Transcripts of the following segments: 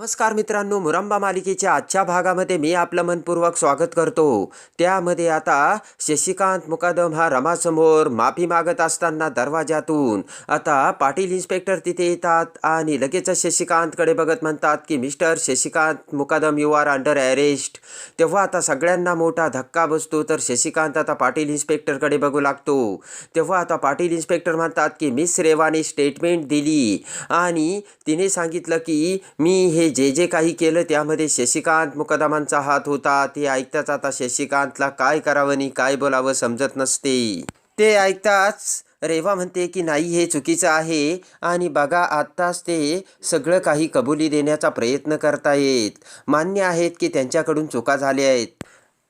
नमस्कार मित्रांनो मुरंबा मालिकेच्या आजच्या भागामध्ये मी आपलं मनपूर्वक स्वागत करतो. त्यामध्ये आता शशिकांत मुकादम हा रमासमोर माफी मागत असताना दरवाजातून आता पाटील इन्स्पेक्टर तिथे येतात आणि लगेचच शशिकांतकडे बघत म्हणतात की mister Shashikant Mukadam you are under arrest तेव्हा आता सगळ्यांना मोठा धक्का बसतो तर शशिकांत आता पाटील इन्स्पेक्टरकडे बघू लागतो. तेव्हा आता पाटील इन्स्पेक्टर म्हणतात की मिस रेवाने स्टेटमेंट दिली. आणि तिने सांगितलं की मी हे जे जे काही केलं त्यामध्ये शशिकांत मुकदमांचा हात होता. ते ऐकताच आता शशिकांतला काय करावं आणि काय बोलावं समजत नसते. ते ऐकताच रेवा म्हणते की नाही हे चुकीचं आहे आणि बघा आत्ताच ते सगळं काही कबुली देण्याचा प्रयत्न करतायत. मान्य आहेत की त्यांच्याकडून चुका झाल्या आहेत.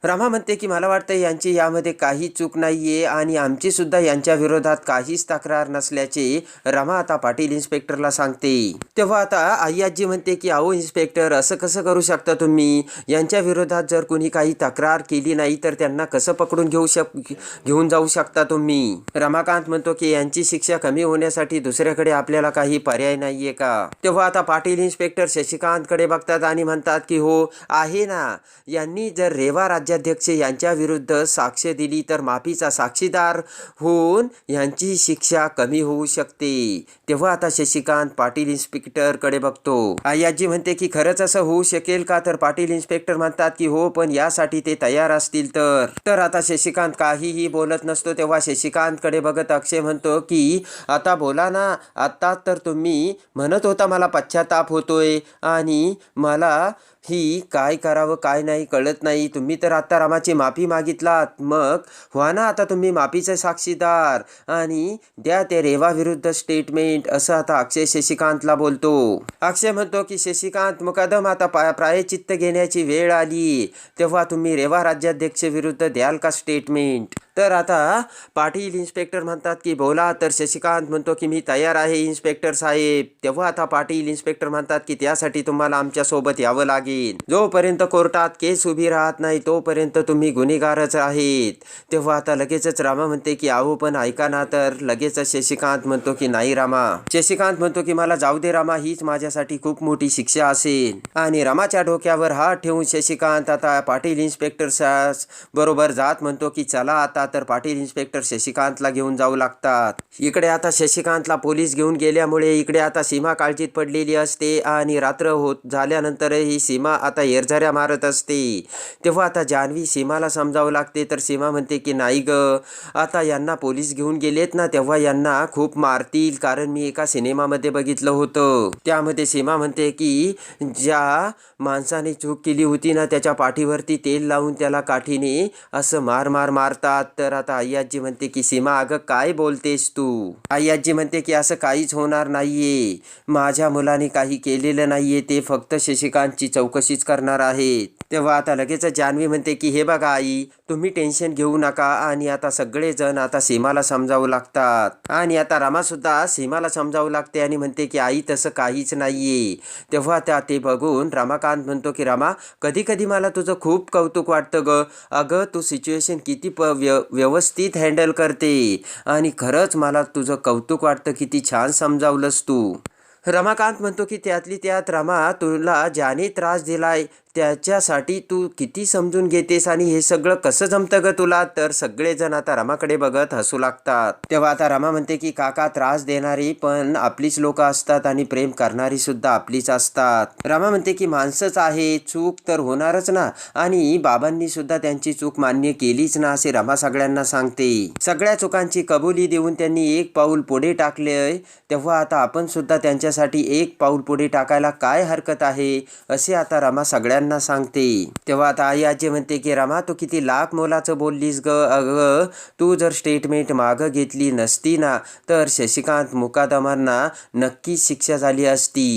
रमा म्हणते की मला वाटतं यांची यामध्ये काही चूक नाही आहे आणि आमची सुद्धा यांच्या विरोधात काहीच तक्रार नसल्याचे रमा आता पाटील इन्स्पेक्टरला सांगते. तेव्हा आता आय्याजी म्हणते की अहो इन्स्पेक्टर असं कसं करू शकता तुम्ही? यांच्या विरोधात जर कोणी काही तक्रार केली नाही तर त्यांना कसं पकडून घेऊ शक घेऊन जाऊ शकता तुम्ही? रमाकांत म्हणतो की यांची शिक्षा कमी होण्यासाठी दुसऱ्याकडे आपल्याला काही पर्याय नाहीये का? तेव्हा आता पाटील इन्स्पेक्टर शशिकांतकडे बघतात आणि म्हणतात की हो आहे ना. यांनी जर रेवा राज्य राज्याध्यक्ष यांच्या विरुद्ध साक्ष दिली तर माफीचा साक्षीदार होऊन यांची शिक्षा कमी होऊ शकते. तेव्हा आता शशिकांत पाटील इन्स्पेक्टरकडे बघतो. आयाजी म्हणते की खरंच असं होऊ शकेल का? तर पाटील इन्स्पेक्टर म्हणतात की हो पण यासाठी ते तयार असतील तर. तर आता शशिकांत काहीही बोलत नसतो तेव्हा शशिकांतकडे बघत अक्षय म्हणतो की आता बोला ना आता तर तुम्ही म्हणत होता मला पश्चाताप होतोय आणि मला ही काय करावं काय नाही कळत नाही. तुम्ही तर आता माफी मागितलात. मग व्हा ना आता तुम्ही माफीचे साक्षीदार. आणि द्या ते रेवा विरुद्ध स्टेटमेंट असं आता अक्षय शशिकांतला बोलतो. अक्षय म्हणतो की शशिकांत मुकादम आता पा प्रायचित्त घेण्याची वेळ आली. तेव्हा तुम्ही रेवा राज्याध्यक्ष विरुद्ध द्याल का स्टेटमेंट तर आता पाटील इन्स्पेक्टर म्हणतात की बोला तर शशिकांत म्हणतो की मी तयार आहे इन्स्पेक्टर साहेब. तेव्हा आता पाटील इन्स्पेक्टर म्हणतात की त्यासाठी तुम्हाला आमच्यासोबत यावं लागेल. जोपर्यंत कोर्टात केस उभी राहत नाही तोपर्यंत तुम्ही गुन्हेगारच आहेत. तेव्हा आता लगेचच रामा म्हणते की आहो पण ऐका ना तर. लगेचच शशिकांत म्हणतो की नाही रामा. शशिकांत म्हणतो की मला जाऊ दे रामा हीच माझ्यासाठी खूप मोठी शिक्षा असेल. आणि रामाच्या डोक्यावर हात ठेवून शशिकांत आता पाटील इन्स्पेक्टर बरोबर जात म्हणतो की चला आता तर पाटील इन्स्पेक्टर शशिकांतला घेऊन जाऊ लागतात. इकडे आता शशिकांतला पोलीस घेऊन गेल्यामुळे इकडे आता सीमा काळजीत पडलेली असते आणि रात्र होत झाल्यानंतरही सीमा आता येरझऱ्या मारत असते. तेव्हा आता जान्हवी सीमाला समजावं लागते तर सीमा म्हणते की नाही ग आता यांना पोलीस घेऊन गेलेत ना तेव्हा यांना खूप मारतील कारण मी एका सिनेमामध्ये बघितलं होतं. त्यामध्ये सीमा म्हणते की ज्या माणसाने चूक केली होती ना त्याच्या पाठीवरती तेल लावून त्याला काठीने असं मार मार मारतात तर आता आय्याजी म्हणते की सीमा अगं काय बोलतेस तू? आय्याजी म्हणते की असं काहीच होणार नाहीये. माझ्या मुलाने काही केलेलं नाहीये. ते फक्त शशिकांतची चौकशीच करणार आहेत. तेव्हा आता लगेच जान्हवी म्हणते की हे बघा आई तुम्ही टेन्शन घेऊ नका आणि आता सगळेजण आता सीमाला समजावू लागतात. आणि आता रामासुद्धा सीमाला समजावू लागते आणि म्हणते की आई तसं काहीच नाहीये. तेव्हा त्या ते बघून रामाकांत म्हणतो की रामा कधी कधी मला तुझं खूप कौतुक वाटतं ग. अगं तू सिच्युएशन किती प व्य व्यवस्थित हँडल करते. आणि खरंच मला तुझं कौतुक वाटतं किती छान समजावलंस तू. रमाकांत म्हणतो की त्यातली त्यात रमा तुला ज्याने त्रास दिलाय त्याच्यासाठी तू किती समजून घेतेस आणि हे सगळं कसं जमतं ग तुला? तर सगळेजण आता रमाकडे बघत हसू लागतात. तेव्हा आता रमा म्हणते की काका त्रास देणारी पण आपलीच लोक असतात आणि प्रेम करणारी सुद्धा आपलीच असतात. रमा म्हणते की माणसंच आहे चूक तर होणारच ना. आणि बाबांनी सुद्धा त्यांची चूक मान्य केलीच ना असे रमा सगळ्यांना सांगते. सगळ्या चुकांची कबुली देऊन त्यांनी एक पाऊल पुढे टाकले तेव्हा आता आपण सुद्धा त्यांच्यासाठी एक पाऊल पुढे टाकायला काय हरकत आहे? असे आता रमा त्यांना सांगते. तेव्हा आता आई आजी म्हणते की रमा तू किती लाख मोलाचं बोललीस ग? अगं तू जर स्टेटमेंट मागं घेतली नसती ना तर शशिकांत मुकादमांना नक्कीच शिक्षा झाली असती.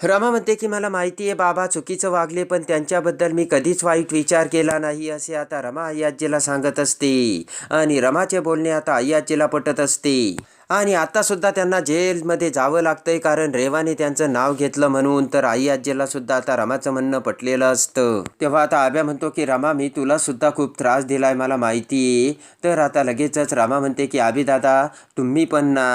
रमा म्हणते की मला माहिती आहे बाबा चुकीचं वागले पण त्यांच्याबद्दल मी कधीच वाईट विचार केला नाही असे आता रमा अय्याजीला सांगत असते. आणि रमाचे बोलणे आता अय्याजीला पटत असते. आणि आतासुद्धा त्यांना जेलमध्ये जावं लागतंय कारण रेवाने त्यांचं नाव घेतलं म्हणून तर आई आजीला सुद्धा आता रमाचं म्हणणं पटलेलं असतं. तेव्हा आता आब्या म्हणतो की रमा मी तुला सुद्धा खूप त्रास दिलाय मला माहिती आहे. तर आता लगेचच रमा म्हणते की आबी दादा तुम्ही पण ना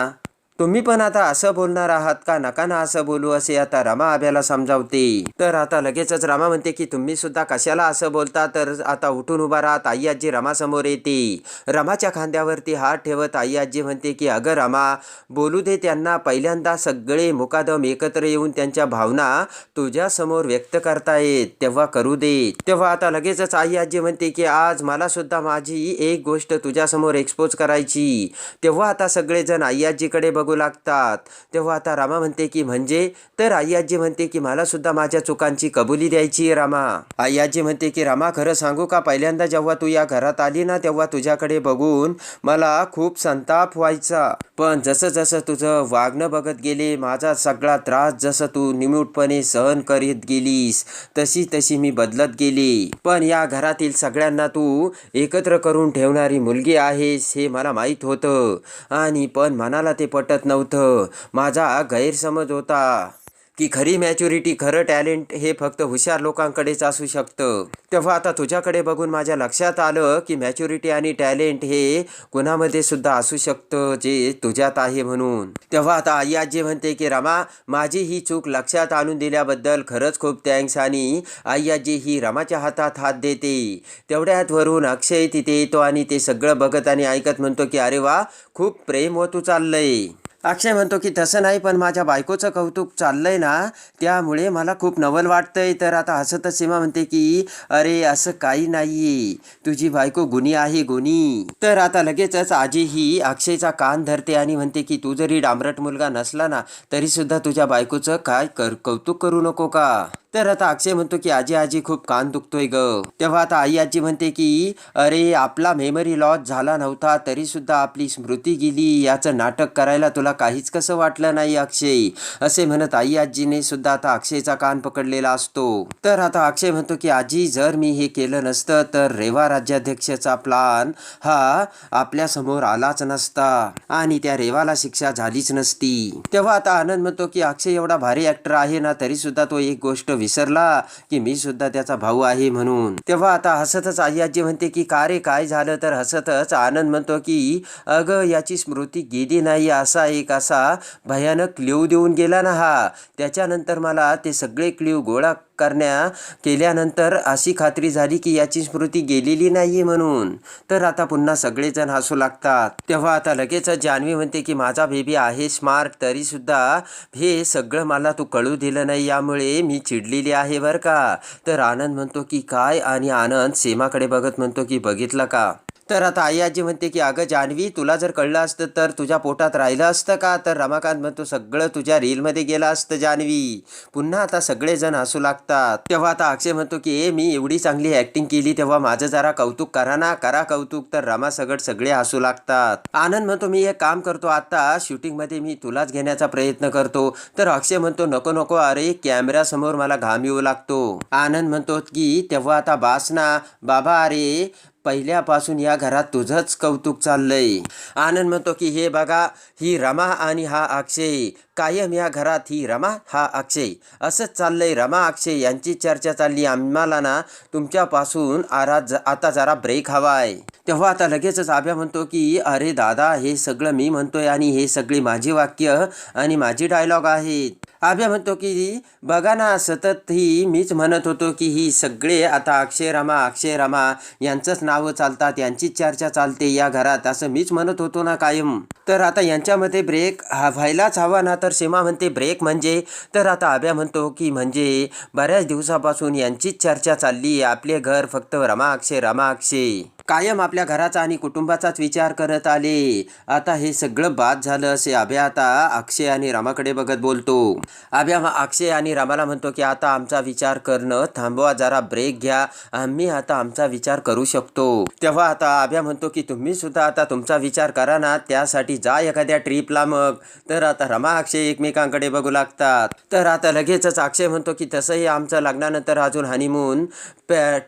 तुम्ही पण आता असं बोलणार आहात का? नका ना असं बोलू असे आता रमा आभ्याला समजावते. तर आता लगेचच रमा म्हणते की तुम्ही सुद्धा कशाला असं बोलता? तर आता उठून उभा राहत आई आजी रमासमोर येते. रमाच्या खांद्यावरती हात ठेवत आई आजी म्हणते की अगं रमा बोलू दे त्यांना. पहिल्यांदा सगळे मुकादम एकत्र येऊन त्यांच्या भावना तुझ्यासमोर व्यक्त करतायत. तेव्हा करू दे. तेव्हा आता लगेचच आई आजी म्हणते की आज मला सुद्धा माझी एक गोष्ट तुझ्यासमोर एक्सपोज करायची. तेव्हा आता सगळेजण आई आजीकडे बघू लागतात. तेव्हा आता रामा म्हणते की म्हणजे? तर आई आजी म्हणते की मला सुद्धा माझ्या चुकांची कबुली द्यायची रामा. आई आजी म्हणते की रामा खरं सांगू का? पहिल्यांदा जेव्हा तू या घरात आली ना तेव्हा तुझ्याकडे बघून मला खूप संताप व्हायचा. पण जसं जसं तुझं वागणं बघत गेले माझा सगळा त्रास जसं तू निमूटपणे सहन करीत गेलीस तशी तशी मी बदलत गेली. पण या घरातील सगळ्यांना तू एकत्र करून ठेवणारी मुलगी आहेस हे मला माहीत होतं. आणि पण मनाला ते पटत नव्हतं. माझा गैरसमज होता की खरी मॅच्युरिटी खरं टॅलेंट हे फक्त हुशार लोकांकडेच असू शकतं. तेव्हा आता तुझ्याकडे बघून माझ्या लक्षात आलं की मॅच्युरिटी आणि टॅलेंट हे कुणामध्ये सुद्धा असू शकतं जे तुझ्यात आहे म्हणून. तेव्हा आता आई आजी म्हणते की रमा माझी ही चूक लक्षात आणून दिल्याबद्दल खरंच खूप थँक्स आणि आई आजी ही रमाच्या हातात हात देते. तेवढ्यात वरून अक्षय तिथे येतो आणि ते सगळं बघत आणि ऐकत म्हणतो की अरे वा खूप प्रेम होतू चाललंय. अक्षय म्हणतो की तसं नाही पण माझ्या बायकोचं कौतुक चाललंय ना त्यामुळे मला खूप नवल वाटतंय. तर आता हसतच सीमा म्हणते की अरे असं काही नाही तुझी बायको गुणी आहे गुणी. तर आता लगेचच आजी ही अक्षयचा कान धरते आणि म्हणते की तू जरी डांबरट मुलगा नसला ना तरीसुद्धा तुझ्या बायकोचं काय कर कौतुक करू नको का? तर आता अक्षय म्हणतो की आजी आजी खूप कान दुखतोय ग. तेव्हा आता आई आजी म्हणते की अरे आपला मेमरी लॉस झाला नव्हता तरी सुद्धा आपली स्मृती गेली. याचं नाटक करायला तुला काहीच कसं वाटलं नाही अक्षय. असे म्हणत आई आजीने सुद्धा आता अक्षयचा कान पकडलेला असतो. तर आता अक्षय म्हणतो की आजी जर मी हे केलं नसतं तर रेवा राज्याध्यक्षाचा प्लान हा आपल्यासमोर आलाच नसता आणि त्या रेवाला शिक्षा झालीच नसती. तेव्हा आता आनंद म्हणतो की अक्षय एवढा भारी ऍक्टर आहे ना तरी सुद्धा तो एक गोष्ट विसरला की मी सुद्धा त्याचा भाऊ आहे म्हणून. तेव्हा आता हसतच आई आजी म्हणते की का रे काय झालं? तर हसतच आनंद म्हणतो की अगं याची स्मृती गेली नाही असा एक असा भयानक क्लिव देऊन गेला ना हा. त्याच्यानंतर मला ते सगळे क्लिव गोळा करण्या केल्यानंतर अशी खात्री झाली की याची स्मृती गेलेली नाही म्हणून. तर आता पुन्हा सगळेजण हसू लागतात. तेव्हा आता लगेच जान्हवी म्हणते की माझा बेबी आहे स्मार्ट तरीसुद्धा हे सगळं मला तू कळू दिलं नाही. यामुळे मी चिडलेली आहे बरं का? तर आनंद म्हणतो की काय? आणि आनंद सीमाकडे बघत म्हणतो की बघितलं का? तर आता आई आजी म्हणते की अगं जान्हवी तुला जर कळलं असतं तर तुझ्या पोटात राहिलं असतं का? तर रमाकांत म्हणतो सगळं तुझ्या रीलमध्ये गेलं असतं जान्हवी. पुन्हा आता सगळेजण हसू लागतात. तेव्हा आता अक्षय म्हणतो की ए मी एवढी चांगली ऍक्टिंग केली तेव्हा माझं जरा कौतुक करा ना. करा कौतुक. तर रमा सगळ सगळे हसू लागतात. आनंद म्हणतो मी एक काम करतो आता. शूटिंगमध्ये मी तुलाच घेण्याचा प्रयत्न करतो. तर अक्षय म्हणतो नको नको. अरे कॅमेऱ्यासमोर मला घाम येऊ लागतो. आनंद म्हणतो की तेव्हा आता बासना बाबा अरे पहिल्यापासून या घरात तुझंच कौतुक चाललंय. आनंद म्हणतो की हे बघा ही रमा आणि हा अक्षय. कायम या घरात ही रमा हा अक्षय. असंच चाललंय. रमा अक्षय यांची चर्चा चालली. आम्हाला ना तुमच्यापासून आरा ज आता जरा ब्रेक हवाय. तेव्हा आता लगेचच आभ्या म्हणतो की अरे दादा हे सगळं मी म्हणतोय आणि हे सगळी माझी वाक्य आणि माझी डायलॉग आहेत. आभ्या म्हणतो की बघा ना सतत ही मीच म्हणत होतो की ही सगळे आता अक्षय रमा अक्षय रमा यांचंच नावं चालतात यांचीच चर्चा चालते या घरात असं मीच म्हणत होतो ना कायम. तर आता यांच्यामध्ये ब्रेक हा व्हायलाच हवा ना? तर सीमा म्हणते ब्रेक म्हणजे? तर आता आभ्या म्हणतो की म्हणजे बऱ्याच दिवसापासून यांचीच चर्चा चालली आपले घर फक्त रमाक्षे रमाक्षे. कायम आपल्या घराचा आणि कुटुंबाचाच विचार करत आले. आता हे सगळं बाद झालं असे अभ्या आता अक्षय आणि रामाकडे बघत बोलतो. अभ्या अक्षय आणि रामाला म्हणतो की आता आमचा विचार करणं थांबवा जरा ब्रेक घ्या. आम्ही आता आमचा विचार करू शकतो. तेव्हा आता अभ्या म्हणतो की तुम्ही सुद्धा आता तुमचा विचार करा ना त्यासाठी जा एखाद्या ट्रीपला मग. तर आता रमा अक्षय एकमेकांकडे बघू लागतात. तर आता लगेचच अक्षय म्हणतो की तसंही आमचं लग्नानंतर अजून हनीमून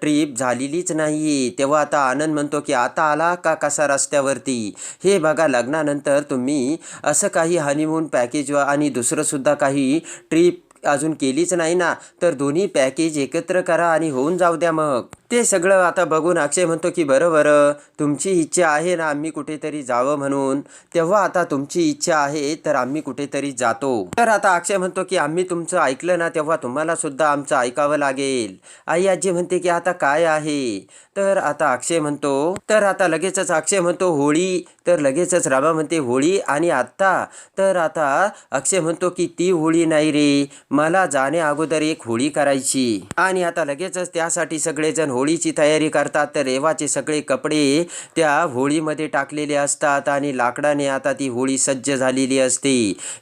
ट्रीप झालेलीच नाही तेव्हा आता आनंद म्हणतो की आता आला का कसा रस्त्यावरती? हे बघा लग्नानंतर तुम्ही असं काही हनीमून पॅकेज आणि दुसरंसुद्धा काही ट्रीप अजून केलीच नाही ना तर दोन्ही पॅकेज एकत्र करा आणि होऊन जाऊ द्या मग. ते सगळं आता बघून अक्षय म्हणतो की बरं बरं तुमची इच्छा आहे ना आम्ही कुठेतरी जावं म्हणून. तेव्हा आता तुमची इच्छा आहे तर आम्ही कुठेतरी जातो. तर आता अक्षय म्हणतो की आम्ही तुमचं ऐकलं ना तेव्हा तुम्हाला सुद्धा आमचं ऐकावं लागेल. आई आजी म्हणते की आता काय आहे? तर आता अक्षय म्हणतो तर आता लगेचच अक्षय म्हणतो होळी. तर लगेचच रामा म्हणते होळी आणि आत्ता. तर आता अक्षय म्हणतो की ती होळी नाही रे. मला जाण्या अगोदर एक होळी करायची. आणि आता लगेचच त्यासाठी सगळेजण होळीची तयारी करतात. तर रेवाचे सगळे कपडे त्या होळीमध्ये टाकलेले असतात आणि लाकडाने आता ती होळी सज्ज झालेली असते.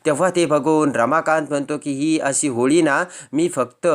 तेव्हा ते बघून रमाकांत म्हणतो की ही अशी होळी ना मी फक्त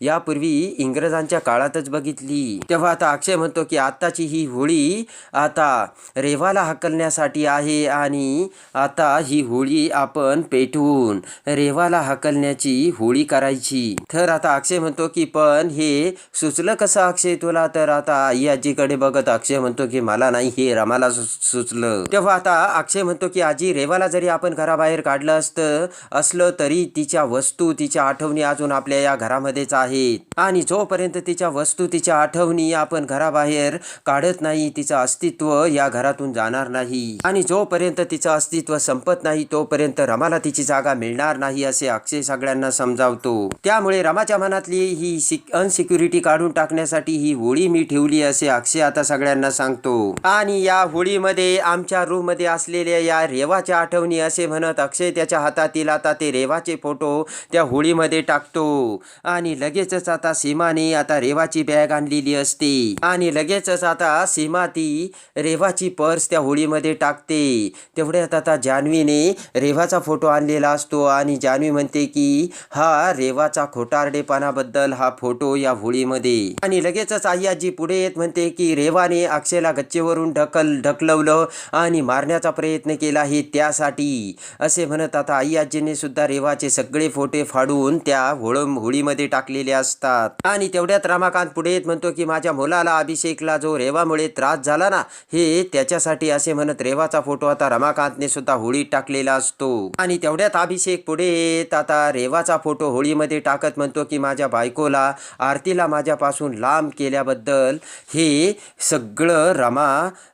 यापूर्वी इंग्रजांच्या काळातच बघितली. तेव्हा आता अक्षय म्हणतो की आत्ताची ही होळी आता रेवाला हकलण्यासाठी आहे आणि आता ही होळी आपण पेटवून रेवाला हकलण्याची होळी करायची. तर आता अक्षय म्हणतो की पण हे सुचलं कसं अक्षय तुला? तर आता आई आजीकडे बघत अक्षय म्हणतो की मला नाही हे रमाला सुचलं. तेव्हा आता अक्षय म्हणतो की आजी रेवाला जरी आपण घराबाहेर काढलं असतं असलं तरी तिच्या वस्तू तिच्या आठवणी अजून आपल्या या घरामध्येच आहेत. आणि जोपर्यंत तिच्या वस्तू तिच्या आठवणी आपण घराबाहेर काढत नाही तिचं अस्तित्व या घरातून जाणार नाही. आणि जोपर्यंत तिचं अस्तित्व संपत नाही तोपर्यंत रमाला तिची जागा मिळणार नाही असे अक्षय सगळ्यांना समजावतो त्यामुळे रमाच्या मनातली ही अनसिक्युरिटी काढून टाकण्यासाठी ही होळी मी ठेवली असे अक्षय आता सगळ्यांना सांगतो. आणि या होळीमध्ये आमच्या रूममध्ये असलेल्या या रेवाच्या आठवणी असे म्हणत अक्षय त्याच्या हातातील आता ते रेवाचे फोटो त्या होळीमध्ये टाकतो. आणि लगेचच आता सीमाने आता रेवाची बॅग आणलेली असते. आणि लगेचच आता सीमा ती रेवाची पर्स त्या होळीमध्ये टाकते. तेवढ्यात आता जान्हवीने रेवाचा फोटो आणलेला असतो आणि जान्हवी म्हणते की हा रेवाचा खोटारडेपणाबद्दल हा फोटो या होळीमध्ये. आणि लगेचच आई आजी पुढे येत म्हणते की रेवाने अक्षयला गच्चेवरून ढकल ढकलवलं आणि मारण्याचा प्रयत्न केला हे त्यासाठी. असे म्हणत आता आई सुद्धा रेवाचे सगळे फोटे फाडून त्या होळ होळीमध्ये टाकलेले असतात. आणि तेवढ्यात रमाकांत पुढे येत म्हणतो की माझ्या मुलाला अभिषेकला जो रेवामुळे त्रास झाला ना हे त्याच्यासाठी असे म्हणत रेवाचा फोटो आता रमाकांतने सुद्धा होळीत टाकलेला असतो. आणि तेवढ्यात अभिषेक पुढे येत आता रेवाचा फोटो होळीमध्ये टाकत म्हणतो की माझ्या बायकोला आरतीला माझ्यापासून लांब केल्याबद्दल हे सगळं रमा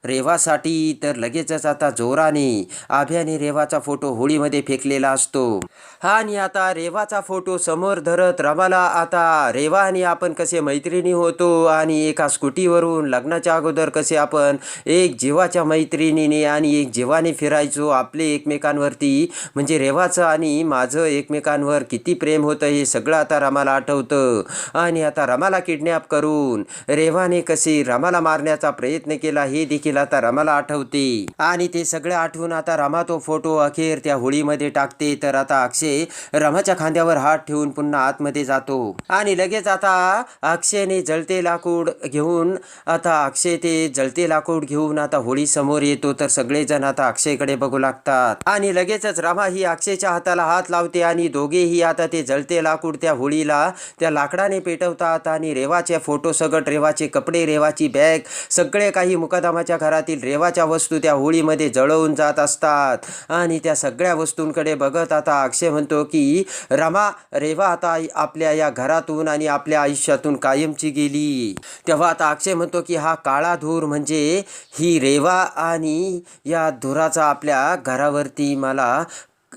रेवासाठी तर लगेचच आता जोराने आभ्याने रेवाचा फोटो होळीमध्ये फेकलेला असतो. आणि आता रेवाचा फोटो समोर धरत रमाला आता रेवा आणि आपण कसे मैत्रिणी होतो आणि एका स्कूटीवरून लग्नाच्या अगोदर कसे आपण एक जीवाच्या मैत्रिणीने आणि एक जीवाने फिरायचो आपले एकमेकांवरती. म्हणजे रेवाचं आणि माझं एकमेकांवर किती प्रेम होतं हे सगळं आता रमाला आठवतं. आणि आता रमाला किडनॅप करून रेवाने कशी रमाला मारण्याचा प्रयत्न केला हे देखील आता रमाला आठवते. आणि ते सगळं आठवून आता रमा तो फोटो अखेर त्या होळीमध्ये टाकते. तर आता अक्षय रमाच्या खांद्यावर हात ठेवून पुन्हा आतमध्ये जातो. आणि लगेच आता अक्षयने जळते लाकूड घेऊन आता अक्षय ते जळते लाकूड घेऊन आता होळी समोर येतो. तर सगळेजण आता अक्षयकडे बघू लागतात. आणि लगेचच रमा ही अक्षयच्या हाताला हात लावते आणि दोघेही आता ते जळते लाकूड त्या होळीला. त्या लाकडाने पेटवतात आणि रेवाचे फोटो सगट रेवाचे कपडे रेवाची बॅग सगळे काही मुकादामाच्या घरातील रेवाच्या वस्तू त्या होळीमध्ये जळवून जात असतात. आणि त्या सगळ्या वस्तूंकडे बघत आता अक्षय म्हणतो की रमा रेवा आता आपल्या या घरातून आणि आपल्या आयुष्यातून कायमची गेली. तेव्हा आता अक्षय म्हणतो की हा काळा धूर म्हणजे ही रेवा आणि या धुराचा आपल्या घरावरती मला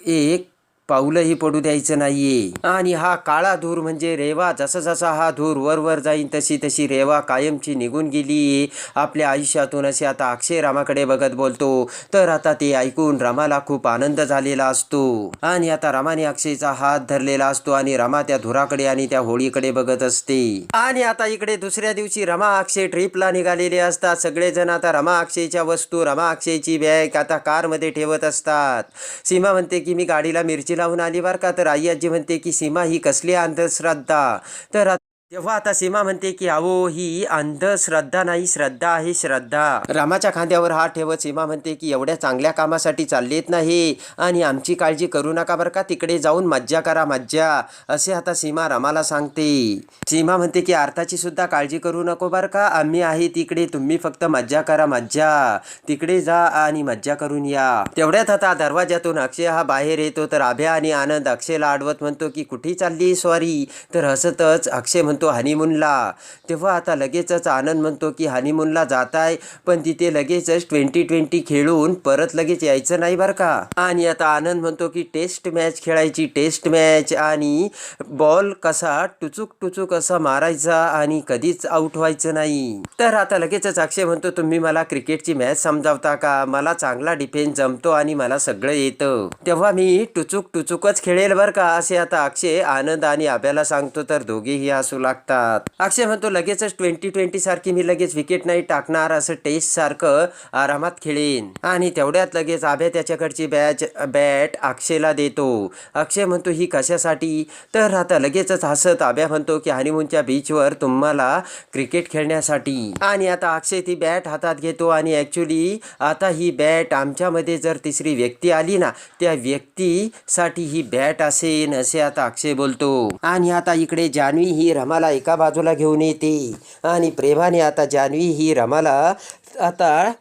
एक पाऊलही पडू द्यायचं नाहीये. आणि हा काळा धूर म्हणजे रेवा जसा जसा हा धूर वर वर जाईन तशी तशी रेवा कायमची निघून गेली आपल्या आयुष्यातून असे आता अक्षय रामाकडे बघत बोलतो. तर आता ते ऐकून रामाला खूप आनंद झालेला असतो. आणि आता रमाने अक्षयचा हात धरलेला असतो आणि रमा त्या धुराकडे आणि त्या होळीकडे बघत असते. आणि आता इकडे दुसऱ्या दिवशी रमा अक्षय ट्रिपला निघालेले असतात. सगळेजण आता रमा अक्षयच्या वस्तू रमा अक्षयची बॅग आता कारमध्ये ठेवत असतात. सीमा म्हणते की मी गाडीला मिरची लावून आली बरं का? तर आई आजी म्हणते की सीमा ही कसली अंधश्रद्धा? तर तेव्हा आता सीमा म्हणते की अहो ही अंधश्रद्धा नाही श्रद्धा आहे श्रद्धा. रामाच्या खांद्यावर हात ठेवत सीमा म्हणते की एवढ्या चांगल्या कामासाठी चाललेत नाही आणि आमची काळजी करू नका बरं का तिकडे जाऊन मज्जा करा मज्जा. असे आता सीमा रामाला सांगते. सीमा म्हणते की अर्थाची सुद्धा काळजी करू नको बरं का आम्ही आहे तिकडे तुम्ही फक्त मज्जा करा मज्जा. तिकडे जा आणि मज्जा करून या. तेवढ्यात आता दरवाज्यातून अक्षय हा बाहेर येतो तर अभ्या आणि आनंद अक्षयला आडवत म्हणतो की कुठे चालली सॉरी. तर हसतच अक्षय म्हणतो हनीमूनला तेव्हा आता लगेचच आनंद म्हणतो की हनीमूनला जात आहे पण तिथे लगेचच ट्वेंटी ट्वेंटी खेळून परत लगेच यायचं नाही बरं का? आणि आता आनंद म्हणतो की टेस्ट मॅच खेळायची टेस्ट मॅच आणि बॉल कसा टुचूक टुचूक असा मारायचा आणि कधीच आउट व्हायचं नाही. तर आता लगेचच अक्षय म्हणतो तुम्ही मला क्रिकेटची मॅच समजावता का? मला चांगला डिफेन्स जमतो आणि मला सगळं येतं. तेव्हा मी टुचूक टुचूकच खेळेल बरं का? असे आता अक्षय आनंद आणि आब्याला सांगतो तर दोघेही हसू लागतात. अक्षय म्हणतो लगेचच ट्वेंटी ट्वेंटी सारखी मी लगेच विकेट नाही टाकणार असं टेस्ट सारखं आरामात खेळेन. आणि तेवढ्यात लगेच आभ्या त्याच्याकडची बॅच बॅट अक्षयला देतो. अक्षय म्हणतो ही कशासाठी? तर आता लगेचच हसत आब्या म्हणतो की हनीमूनच्या बीचवर तुम्हाला क्रिकेट खेळण्यासाठी. आणि आता अक्षय ती बॅट हातात घेतो आणि ॲक्च्युली आता ही बॅट आमच्यामध्ये जर तिसरी व्यक्ती आली ना त्या व्यक्तीसाठी ही बॅट असेन असे आता अक्षय बोलतो. आणि आता इकडे जान्हवी ही रमाला एका बाजूला घेऊन येते. आणि प्रेमाने आता जान्हवी ही रमाला आता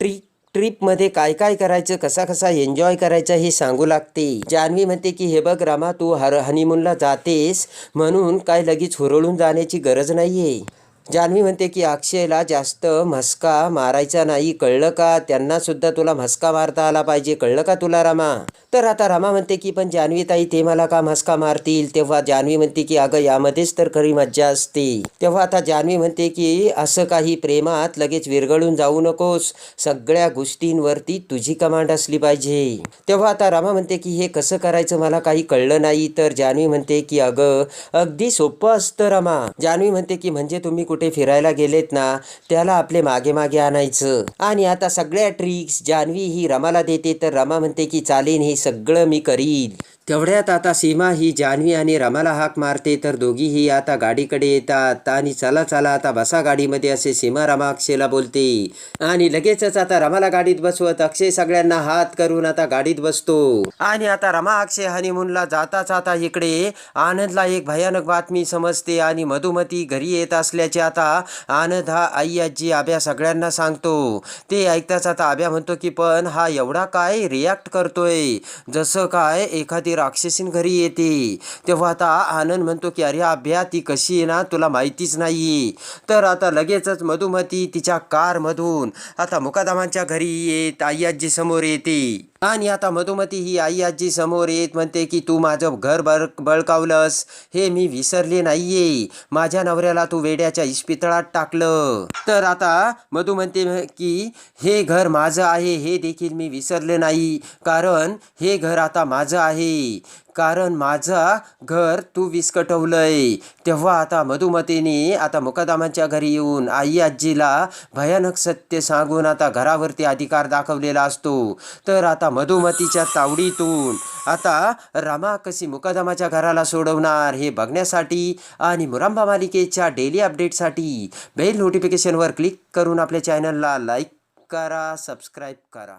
ट्री ट्रिपमध्ये काय काय करायचं कसा कसा एन्जॉय करायचा हे सांगू लागते. जान्हवी म्हणते की हे बघ रामा तू हर हनीमूनला जातेस म्हणून काय लगेच हुरळून जाण्याची गरज नाही आहे जान्हवी म्हणते की अक्षयला जास्त म्हस्का मारायचा नाही कळलं का? त्यांनासुद्धा तुला म्हस्का मारता आला पाहिजे कळलं का तुला रामा? तर आता रामा म्हणते की पण जान्हवी ताई ते मला का मस्का मारतील? तेव्हा जान्हवी म्हणते की अगं यामध्येच तर खरी मज्जा असते. तेव्हा आता जान्हवी म्हणते की असं काही प्रेमात लगेच विरघळून जाऊ नकोस. सगळ्या गोष्टींवरती तुझी कमांड असली पाहिजे. तेव्हा आता रामा म्हणते की हे कसं करायचं? मला काही कळलं नाही. तर जान्हवी म्हणते की अगं अगदी सोपं असतं रमा. जान्हवी म्हणते की म्हणजे तुम्ही कुठे फिरायला गेलेत ना त्याला आपले मागे मागे आणायचं. आणि आता सगळ्या ट्रिक्स जान्हवी ही रमाला देते. तर रमा म्हणते की चालेल हे सगळं मी करीन. तेवढ्यात आता सीमा ही जान्हवी आणि रमाला हाक मारते तर दोघीही आता गाडीकडे येतात आणि चला चला आता बसा गाडीमध्ये असे सीमा रमा अक्षयला बोलते. आणि लगेचच आता रमाला गाडीत बसवत अक्षय सगळ्यांना हात करून आता गाडीत बसतो. आणि आता रमा अक्षय हनीमूनला जाता जाता इकडे आनंदला एक भयानक बातमी समजते आणि मधुमती घरी येत असल्याचे आता आनंद हा आई आजी आब्या सगळ्यांना सांगतो. ते ऐकताच आता आब्या म्हणतो की पण हा एवढा काय रिॲक्ट करतोय? जसं काय एखादी राक्षसीन घरी येते. तेव्हा आता आनंद म्हणतो की अरे अभ्या ती कशी आहे ना तुला माहितीच नाही तर आता लगेचच मधुमती तिच्या कारमधून आता मुकादामांच्या घरी येत आई आजी समोर येते. आणि आता मधुमती ही आई आजी समोर येत म्हणते की तू माझं घर बळ बळकावलंस. हे मी विसरले नाहीये. माझ्या नवऱ्याला तू वेड्याच्या इस्पितळात टाकलं. तर आता मधु म्हणते की हे घर माझं आहे. हे देखील मी विसरले नाही. कारण हे घर आता माझं आहे. कारण माझा घर तू विस्कटवलंय. तेव्हा आता मधुमतीने आता मुकदामांच्या घरी येऊन आई आजीला भयानक सत्य सांगून आता घरावरती अधिकार दाखवलेला असतो. तर आता मधुमतीच्या तावडीतून. आता रमा कशी मुकादमाच्या घराला सोडवणार हे बघण्यासाठी आणि मुरांबा मालिकेच्या डेली अपडेटसाठी बेल नोटिफिकेशनवर क्लिक करून आपल्या चॅनलला लाईक करा सबस्क्राईब करा.